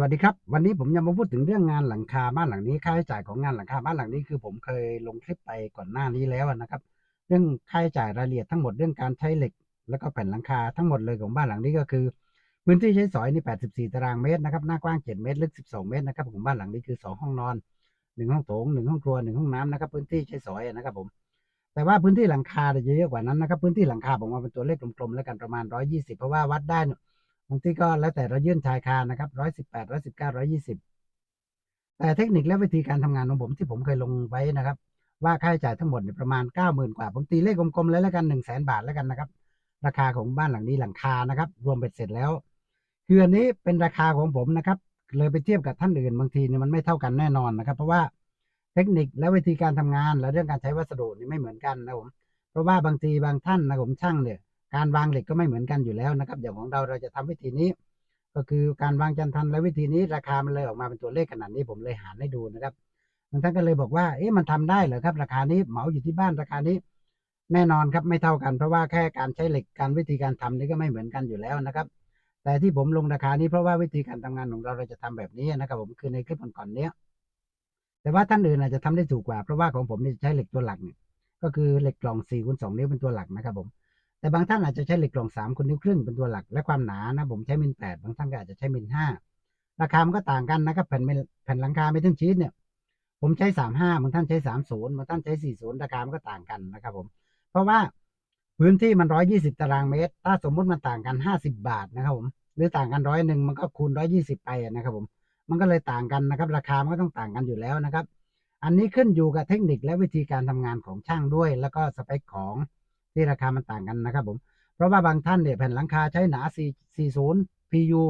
สวัสดีครับ วันนี้ผมจะมาพูดถึงเรื่องงานหลังคาบ้านหลังนี้ค่าใช้จ่ายของงานหลังคาบ้านหลังนี้คือผมเคยลงคลิปไปก่อนหน้านี้แล้วนะครับ เรื่องค่าใช้จ่ายรายละเอียดทั้งหมดเรื่องการใช้เหล็ก แล้วก็แผ่นหลังคาทั้งหมดเลยของบ้านหลังนี้ก็คือ พื้นที่ใช้สอยนี่ 84 ตารางเมตรนะครับหน้ากว้าง 7 เมตรลึก 12 เมตรนะครับของบ้านหลังนี้คือ 2 ห้องนอน 1 ห้องโถง 1 ห้องครัว 1 ห้องน้ำนะครับพื้นที่ใช้สอยนะครับผมแต่ว่าพื้นที่หลังคาจะเยอะกว่านั้นนะครับพื้นที่หลังคาผมเอาเป็นตัวเลขกลมๆแล้วกันประมาณ 120 เพราะว่าวัดได้ บางที่ก็แล้วแต่เรายื่นชายคานะครับ118 119 120แต่เทคนิคและวิธีการทำงานของผมที่ผมเคยลงไว้นะครับ ว่าค่าใช้จ่ายทั้งหมดเนี่ยประมาณ90,000กว่า ผมตีเลขกลมๆเลยแล้วกัน1 0 0 0 0แสนบาทแล้วกันนะครับ ราคาของบ้านหลังนี้หลังคานะครับ รวมเบ็ดเสร็จแล้วคืออันนี้เป็นราคาของผมนะครับ เลยไปเทียบกับท่านอื่นบางทีเนี่ยมันไม่เท่ากันแน่นอนนะครับ เพราะว่าเทคนิคและวิธีการทำงานและเรื่องการใช้วัสดุนี่ไม่เหมือนกันนะผมเพราะว่าบางทีบางท่านนะผมช่างเนี่ย การวางเหล็กก็ไม่เหมือนกันอยู่แล้วนะครับอย่างของเราเราจะทำวิธีนี้ ก็คือการวางจันทันและวิธีนี้ราคามันเลยออกมาเป็นตัวเลขขนาดนี้ผมเลยหารให้ดูนะครับบางท่านก็เลยบอกว่าเอ๊ะมันทำได้เหรอครับ ราคานี้เหมาอยู่ที่บ้านราคานี้ แน่นอนครับไม่เท่ากันเพราะว่าแค่การใช้เหล็กการวิธีการทำนี่ก็ไม่เหมือนกันอยู่แล้วนะครับ แต่ที่ผมลงราคานี้เพราะว่าวิธีการทำงานของเราเราจะทำแบบนี้นะครับ ผมคือในคลิปก่อนๆเนี้ยแต่ว่าท่านอื่นอาจจะทำได้ถูกกว่าเพราะว่าของผมนี่ใช้เหล็กตัวหลักเนี่ยก็คือเหล็กกล่อง4คูณ2นิ้วเป็นตัวหลักนะครับผม แต่บางท่านอาจจะใช้เหล็กกล่อง3คูณนิ้วครึ่งเป็นตัวหลักและความหนานะผมใช้มิล8บางท่านก็อาจจะใช้มิล5ราคามันก็ต่างกันนะครับแผ่นแผ่นหลังคาไม่ถึงชีสเนี่ย ผมใช้35บางท่านใช้30บางท่านใช้40ราคามันก็ต่างกันนะครับผม เพราะว่าพื้นที่มัน120ตารางเมตร ถ้าสมมุติมันต่างกัน50บบาทนะครับผม หรือต่างกันร้อยหนึ่งมันก็คูณ120ไปนะครับผม มันก็เลยต่างกันนะครับ ราคามันก็ต้องต่างกันอยู่แล้วนะครับ อันนี้ขึ้นอยู่กับเทคนิคและวิธีการทำงานของช่างด้วย แล้วก็สเปคของ ที่ราคามันต่างกันนะครับผม เพราะว่าบางท่านเนี่ยแผ่นหลังคาใช้หนา40 PU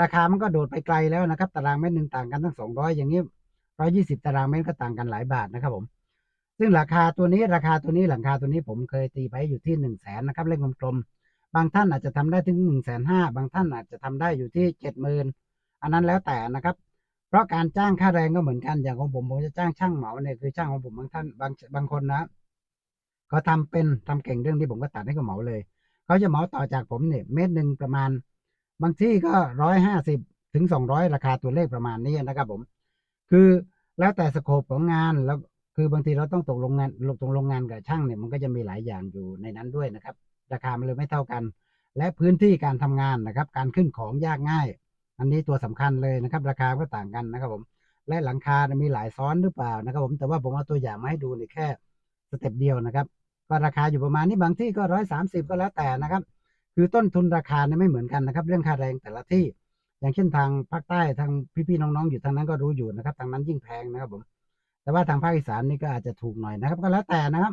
ราคามันก็โดดไปไกลแล้วนะครับ ตารางเมตรหนึ่งต่างกันทั้ง 200 อย่างนี้ 120 ตารางเมตรก็ต่างกันหลายบาทนะครับผม ซึ่งราคาตัวนี้ราคาตัวนี้หลังคาตัวนี้ผมเคยตีไปอยู่ที่1 0 0 0 0แสนนะครับเลขกลมๆบางท่านอาจจะทำได้ถึง1 5 0 0 0บางท่านอาจจะทำได้อยู่ที่70,000อันนั้นแล้วแต่นะครับ เพราะการจ้างค่าแรงก็เหมือนกันอย่างของผมผมจะจ้างช่างเหมาเนี่ยคือช่างของผมบางท่านบางบางคนนะ เขาทำเป็นทำเก่งเรื่องที่ผมก็ตัดให้เขาเหมาเลย เขาจะเหมาต่อจากผมเนี่ยเมตรหนึ่งประมาณ บางที่ก็ร้อยห้าสิบถึงสองร้อยราคาตัวเลขประมาณนี้นะครับผม คือแล้วแต่สโคปของงานแล้วคือบางทีเราต้องตกลงงานลงตกลงงานกับช่างเนี่ยมันก็จะมีหลายอย่างอยู่ในนั้นด้วยนะครับ ราคามันเลยไม่เท่ากัน และพื้นที่การทำงานนะครับ การขึ้นของยากง่าย อันนี้ตัวสำคัญเลยนะครับ ราคาก็ต่างกันนะครับผม และหลังคามีหลายซ้อนหรือเปล่านะครับ ผมแต่ว่าผมเอาตัวอย่างมาให้ดูในแค่สเต็ปเดียวนะครับ ก็ราคาอยู่ประมาณนี้บางที่ก็ร้อยสามสิบก็แล้วแต่นะครับ คือต้นทุนราคาเนี่ยไม่เหมือนกันนะครับ เรื่องค่าแรงแต่ละที่ อย่างเช่นทางภาคใต้ทางพี่ๆน้องๆอยู่ทางนั้นก็รู้อยู่นะครับ ทางนั้นยิ่งแพงนะครับผมแต่ว่าทางภาคอีสานนี่ก็อาจจะถูกหน่อยนะครับ ก็แล้วแต่นะครับ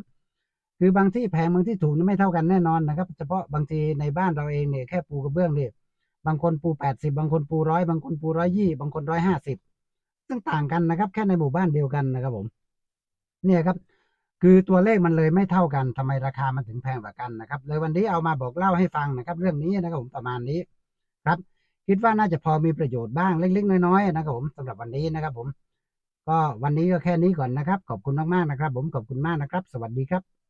คือบางที่แพงบางที่ถูกนี่ไม่เท่ากันแน่นอนนะครับ เฉพาะบางทีในบ้านเราเองเนี่ยแค่ปูกระเบื้องเนี่ยบางคนปูแปดสิบบางคนปูร้อยบางคนปูร้อยยี่บางคนร้อยห้าสิบซึ่งต่างกันนะครับ แค่ในหมู่บ้านเดียวกันนะครับผม เนี่ยครับ คือตัวเลขมันเลยไม่เท่ากันทำไมราคามันถึงแพงกว่ากันนะครับ เลยวันนี้เอามาบอกเล่าให้ฟังนะครับ เรื่องนี้นะครับผมประมาณนี้ครับ คิดว่าน่าจะพอมีประโยชน์บ้างเล็กๆน้อยๆนะครับผมสำหรับวันนี้นะครับผม ก็วันนี้ก็แค่นี้ก่อนนะครับ ขอบคุณมากๆนะครับ ผมขอบคุณมากนะครับ สวัสดีครับ